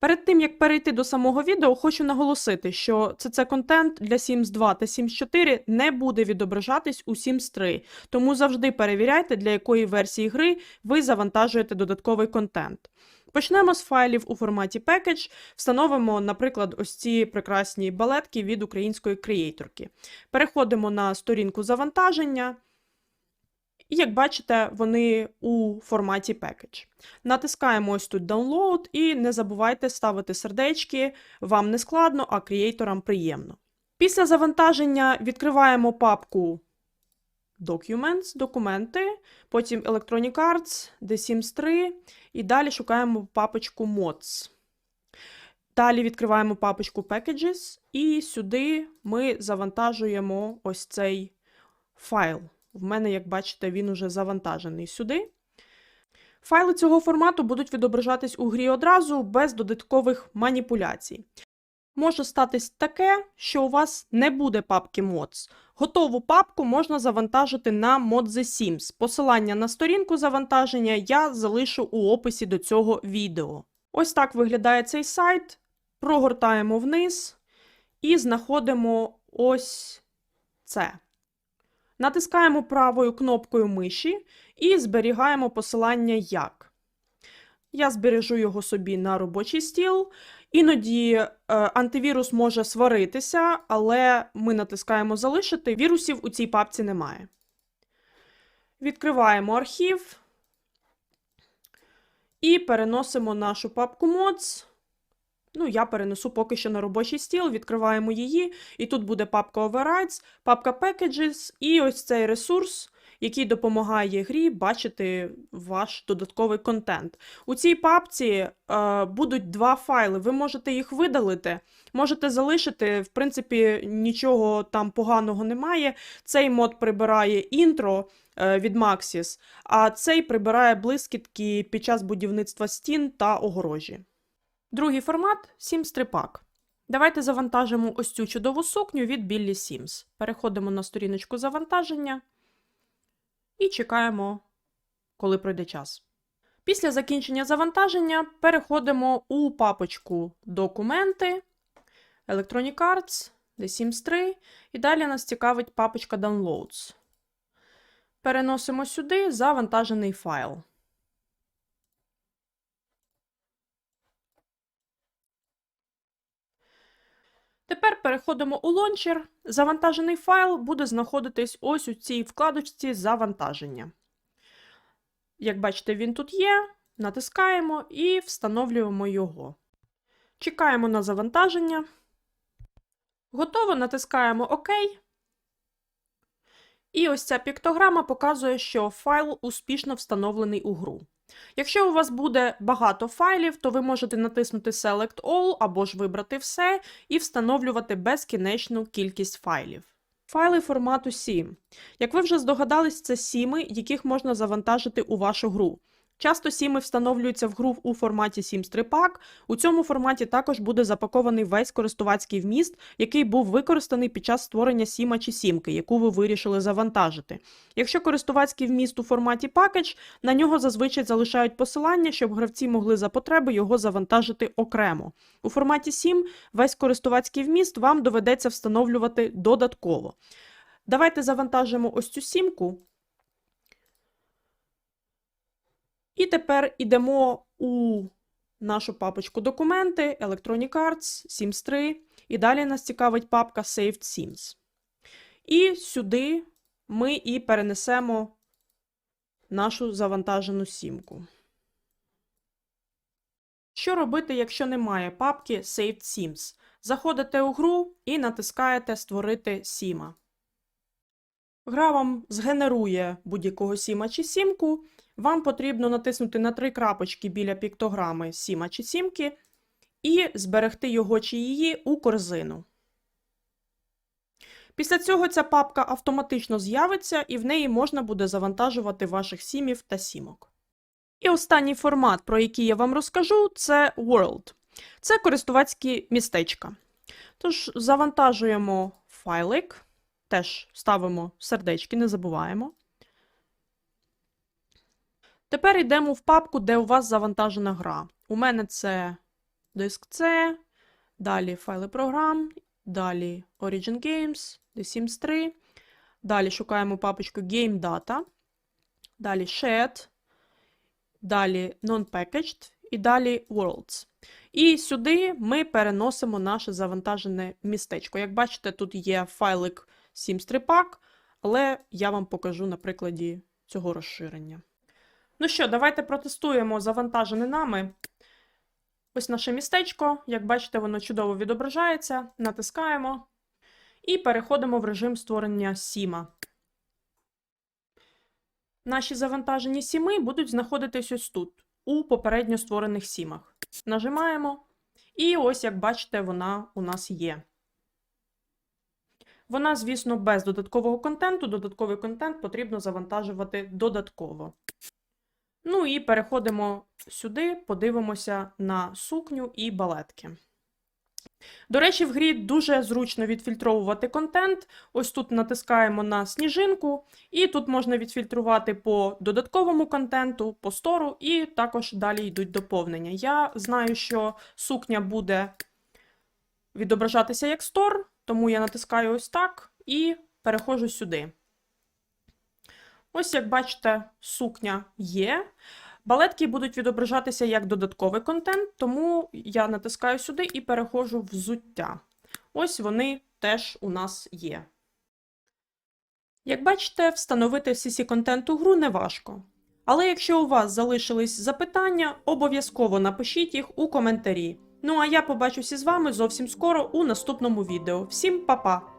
Перед тим, як перейти до самого відео, хочу наголосити, що CC контент для Sims 2 та Sims 4 не буде відображатись у Sims 3, тому завжди перевіряйте, для якої версії гри ви завантажуєте додатковий контент. Почнемо з файлів у форматі package, встановимо, наприклад, ось ці прекрасні балетки від української креаторки. Переходимо на сторінку завантаження. І як бачите, вони у форматі package. Натискаємо ось тут Download і не забувайте ставити сердечки, вам не складно, а креаторам приємно. Після завантаження відкриваємо папку Documents, документи, потім Electronic Arts, The Sims 3 і далі шукаємо папочку Mods. Далі відкриваємо папочку Packages і сюди ми завантажуємо ось цей файл. В мене, як бачите, він уже завантажений сюди. Файли цього формату будуть відображатись у грі одразу без додаткових маніпуляцій. Може статись таке, що у вас не буде папки Mods. Готову папку можна завантажити на Mod The Sims. Посилання на сторінку завантаження я залишу у описі до цього відео. Ось так виглядає цей сайт. Прогортаємо вниз і знаходимо ось це. Натискаємо правою кнопкою миші і зберігаємо посилання як. Я збережу його собі на робочий стіл. Іноді е, антивірус може сваритися, але ми натискаємо залишити. Вірусів у цій папці немає. Відкриваємо архів і переносимо нашу папку Mods. Ну, я перенесу поки що на робочий стіл, відкриваємо її, і тут буде папка Overrides, папка Packages і ось цей ресурс, який допомагає грі бачити ваш додатковий контент. У цій папці е, будуть два файли. Ви можете їх видалити, можете залишити. В принципі, нічого там поганого немає. Цей мод прибирає інтро е, від Maxis, а цей прибирає блискітки під час будівництва стін та огорожі. Другий формат Sims 3 Pack. Давайте завантажимо ось цю чудову сукню від Billy Sims. Переходимо на сторіночку завантаження і чекаємо, коли пройде час. Після закінчення завантаження переходимо у папочку Документи, Electronic Arts, The Sims 3, і далі нас цікавить папочка Downloads. Переносимо сюди завантажений файл. Тепер переходимо у лончер. Завантажений файл буде знаходитись ось у цій вкладочці завантаження. Як бачите, він тут є. Натискаємо і встановлюємо його. Чекаємо на завантаження. Готово, натискаємо ОК. І ось ця піктограма показує, що файл успішно встановлений у гру. Якщо у вас буде багато файлів, то ви можете натиснути Select All або ж вибрати все і встановлювати безкінечну кількість файлів. Файли формату SIM. Як ви вже здогадались, це сіми, яких можна завантажити у вашу гру. Часто сіми встановлюються в гру у форматі Sims 3 Pack. У цьому форматі також буде запакований весь користувацький вміст, який був використаний під час створення сіма чи сімки, яку ви вирішили завантажити. Якщо користувацький вміст у форматі Package, на нього зазвичай залишають посилання, щоб гравці могли за потреби його завантажити окремо. У форматі SIM весь користувацький вміст вам доведеться встановлювати додатково. Давайте завантажимо ось цю сімку. І тепер йдемо у нашу папочку документи, Electronic Arts, Sims 3, і далі нас цікавить папка Saved Sims. І сюди ми і перенесемо нашу завантажену сімку. Що робити, якщо немає папки Saved Sims? Заходите у гру і натискаєте Створити сіма. Гра вам згенерує будь-якого сіма чи сімку. Вам потрібно натиснути на три крапочки біля піктограми сіма чи сімки і зберегти його чи її у корзину. Після цього ця папка автоматично з'явиться і в неї можна буде завантажувати ваших сімів та сімок. І останній формат, про який я вам розкажу, це World. Це користувацькі містечка. Тож завантажуємо файлик, теж ставимо сердечки, не забуваємо. Тепер йдемо в папку, де у вас завантажена гра. У мене це диск C, далі файли програм, далі Origin Games, The Sims 3. Далі шукаємо папочку Game Data, далі Shared, далі Non-Packaged і далі Worlds. І сюди ми переносимо наше завантажене містечко. Як бачите, тут є файлик Sims 3 Pack, але я вам покажу на прикладі цього розширення. Ну що, давайте протестуємо завантажене нами. Ось наше містечко. Як бачите, воно чудово відображається. Натискаємо і переходимо в режим створення сіма. Наші завантажені сіми будуть знаходитись ось тут, у попередньо створених сімах. Нажимаємо, і ось, як бачите, вона у нас є. Вона, звісно, без додаткового контенту. Додатковий контент потрібно завантажувати додатково. Ну і переходимо сюди, подивимося на сукню і балетки. До речі, в грі дуже зручно відфільтровувати контент. Ось тут натискаємо на сніжинку, і тут можна відфільтрувати по додатковому контенту, по стору, і також далі йдуть доповнення. Я знаю, що сукня буде відображатися як стор, тому я натискаю ось так і переходжу сюди. Ось, як бачите, сукня є. Балетки будуть відображатися як додатковий контент, тому я натискаю сюди і переходжу в взуття. Ось вони теж у нас є. Як бачите, встановити CC контент у гру неважко. Але якщо у вас залишились запитання, обов'язково напишіть їх у коментарі. Ну а я побачуся з вами зовсім скоро у наступному відео. Всім па-па!